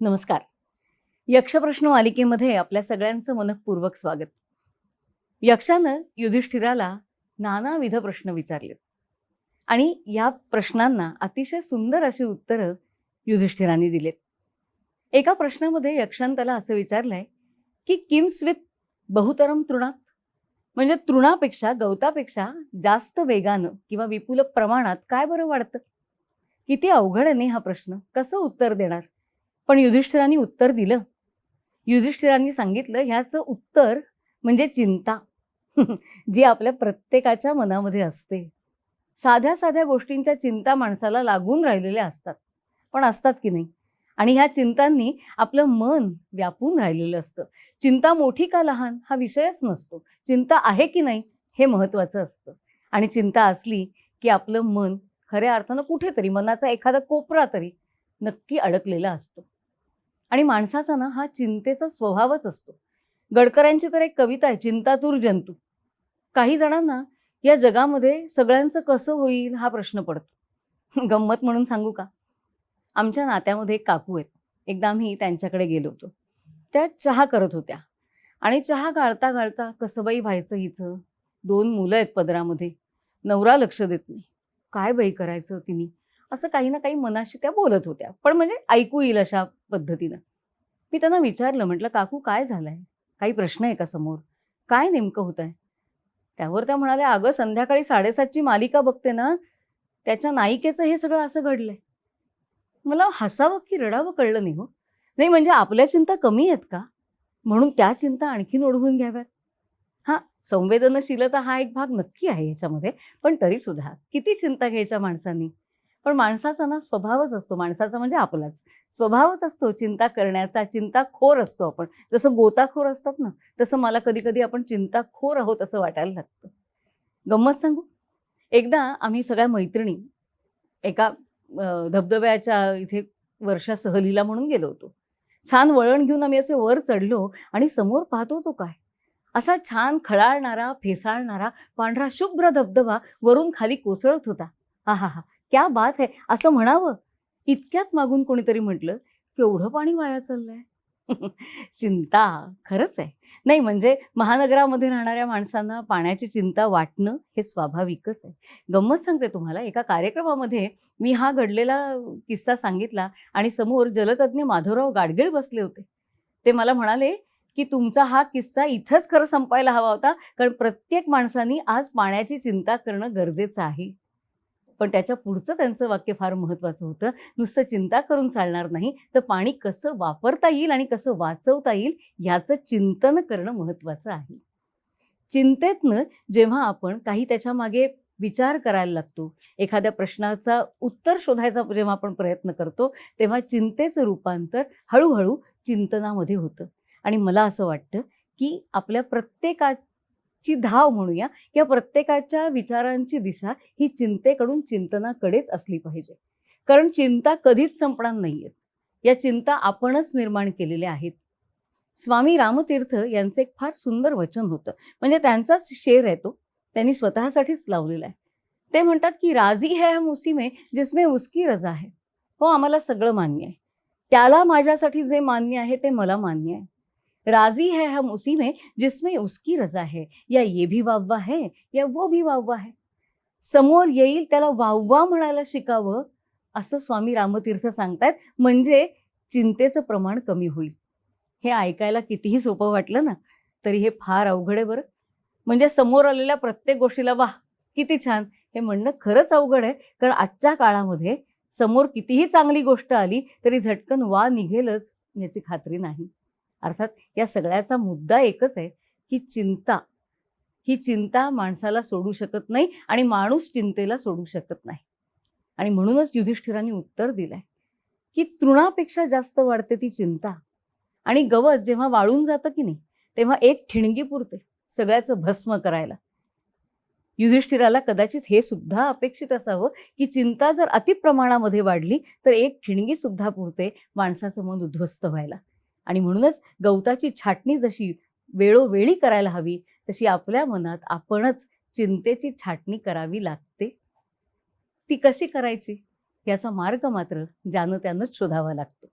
नमस्कार. यक्षप्रश्न मालिकेमध्ये आपल्या सगळ्यांचं मनपूर्वक स्वागत. यक्षानं युधिष्ठिराला नानाविध प्रश्न विचारलेत. आणि या प्रश्नांना अतिशय सुंदर अशी उत्तरं युधिष्ठिरांनी दिलेत. एका प्रश्नामध्ये यक्षान त्याला असं विचारलंय की किम्स विथ बहुतरम तृणात? म्हणजे तृणापेक्षा गवतापेक्षा जास्त वेगानं किंवा विपुल प्रमाणात काय बरं वाढतं? किती अवघड आहे हा प्रश्न? कसं उत्तर देणार? पण युधिष्ठिरांनी उत्तर दिलं. युधिष्ठिरांनी सांगितलं ह्याचं उत्तर म्हणजे चिंता. जी आपल्या प्रत्येकाच्या मनामध्ये असते. साध्या साध्या गोष्टींच्या चिंता माणसाला लागून राहिलेल्या असतात. पण असतात की नाही? आणि ह्या चिंतांनी आपलं मन व्यापून राहिलेलं असतं. चिंता मोठी का लहान? हा विषयच नसतो. चिंता आहे की नाही? हे महत्त्वाचं असतं. आणि चिंता असली की आपलं मन खऱ्या अर्थानं कुठेतरी मनाचा एखादा कोपरा तरी नक्की अडकलेला असतो. आणि माणसाचा ना हा चिंतेचा स्वभावच असतो. गडकऱ्यांची तर एक कविता आहे चिंतातूर जंतू. काही जणांना या जगामध्ये सगळ्यांचं कसं होईल हा प्रश्न पडतो. गंमत म्हणून सांगू का? आमच्या नात्यामध्ये एक काकू आहेत. एकदा आम्ही त्यांच्याकडे गेलो होतो. त्या चहा करत होत्या. आणि चहा गाळता गाळता कसं बाई व्हायचं हिचं? दोन मुलं आहेत पदरामध्ये. नवरा लक्ष देत नाही. काय बाई करायचं तिने? असं काही ना काही मनाशी त्या बोलत होत्या. पण म्हणजे ऐकू येईल अशा पद्धतीनं. मी त्यांना विचारलं म्हटलं काकू काय झालं आहे काही प्रश्न आहे का समोर? काय नेमकं होत आहे त्यावर त्या म्हणाल्या अगं संध्याकाळी साडेसातची मालिका बघते ना त्याच्या नायिकेचं हे सगळं असं घडलंय. मला हसावं की रडावं कळलं नाही हो. नाही म्हणजे आपल्या चिंता कमी आहेत का? म्हणून त्या चिंता आणखीन ओढवून घ्याव्यात. हां संवेदनशीलता हा एक भाग नक्की आहे याच्यामध्ये. पण तरीसुद्धा किती चिंता घ्यायच्या माणसांनी? पण माणसाचा ना स्वभावच असतो. माणसाचा म्हणजे आपलाच. स्वभावच असतो. चिंता करण्याचा चिंताखोर असतो आपण. जसं गोताखोर असतात ना तसं मला कधी कधी आपण चिंताखोर आहोत असं वाटायला लागतं. गंमत सांगू? एकदा आम्ही सगळ्या मैत्रिणी एका धबधब्याच्या इथे वर्षा सहलीला म्हणून गेलो होतो. छान वळण घेऊन आम्ही असे वर चढलो आणि समोर पाहतो तो काय? असा छान खळाळणारा फेसाळणारा पांढरा शुभ्र धबधबा वरून खाली कोसळत होता. हा हा हा क्या बात आहे असं म्हणावं? इतक्यात मागून कोणीतरी म्हटलं केवढं पाणी वाया चाललंय? चिंता खरंच आहे. नाही म्हणजे महानगरामध्ये राहणाऱ्या माणसांना पाण्याची चिंता वाटणं हे स्वाभाविकच आहे. गंमत सांगते तुम्हाला एका कार्यक्रमामध्ये मी हा घडलेला किस्सा सांगितला आणि समोर जलतज्ञ माधवराव गाडगीळ बसले होते. ते मला म्हणाले की तुमचा हा किस्सा इथंच खरं संपायला हवा होता कारण प्रत्येक माणसानी आज पाण्याची चिंता करणं गरजेचं आहे. पण त्याच्या पुढचं त्यांचं वाक्य फार महत्त्वाचं होतं. नुसतं चिंता करून चालणार नाही तर पाणी कसं वापरता येईल आणि कसं वाचवता येईल याचं चिंतन करणं महत्त्वाचं आहे. चिंतेतनं जेव्हा आपण काही त्याच्यामागे विचार करायला लागतो एखाद्या प्रश्नाचा उत्तर शोधायचा जेव्हा आपण प्रयत्न करतो तेव्हा चिंतेचं रूपांतर हळूहळू चिंतनामध्ये होतं. आणि मला असं वाटतं की आपल्या प्रत्येका ची धाव म्हणूया किंवा प्रत्येकाच्या विचारांची दिशा ही चिंतेकडून चिंतनाकडेच असली पाहिजे. कारण चिंता कधीच संपणार नाही आहेत या चिंता आपणच निर्माण केलेल्या आहेत. स्वामी रामतीर्थ यांचं एक फार सुंदर वचन होतं. म्हणजे त्यांचाच शेर आहे तो. त्यांनी स्वतःसाठीच लावलेला आहे. ते म्हणतात की राजी है हम उसी में जिसमें उसकी रजा है. हो आम्हाला सगळं मान्य आहे. त्याला माझ्यासाठी जे मान्य आहे ते मला मान्य आहे. राजी है हम उसी में जिसमें उसकी रजा है। या ये भी वाववा है या वो भी वाववा है। समोर येईल त्याला वाववा म्हणायला शिकावं असं स्वामी रामतीर्थ सांगतायत म्हणजे चिंतेचं प्रमाण कमी होईल. हे ऐकायला कितीही सोपं वाटलं ना तरी हे फार अवघड आहे बरं. म्हणजे समोर आलेल्या प्रत्येक गोष्टीला वाह किती छान! हे म्हणणं खरंच अवघड आहे कारण आजच्या काळामध्ये समोर कितीही चांगली गोष्ट आली तरी झटकन वा निघेलच याची खात्री नाही. अर्थात या सगळ्याचा मुद्दा एकच आहे की चिंता. ही चिंता माणसाला सोडू शकत नाही आणि माणूस चिंतेला सोडू शकत नाही. आणि म्हणूनच युधिष्ठिरांनी उत्तर दिलंय की तृणापेक्षा जास्त वाढते ती चिंता. आणि गवत जेव्हा वाळून जातं की नाही तेव्हा एक ठिणगी पुरते सगळ्याचं भस्म करायला. युधिष्ठिराला कदाचित हे सुद्धा अपेक्षित असावं की चिंता जर अतिप्रमाणामध्ये वाढली तर एक ठिणगी सुद्धा पुरते माणसाचं मन उद्ध्वस्त व्हायला. आणि म्हणूनच गवताची छाटणी जशी वेळोवेळी करायला हवी तशी आपल्या मनात आपणच चिंतेची छाटणी करावी लागते. ती कशी करायची? याचा मार्ग मात्र ज्यानं त्यानंच शोधावा लागतो.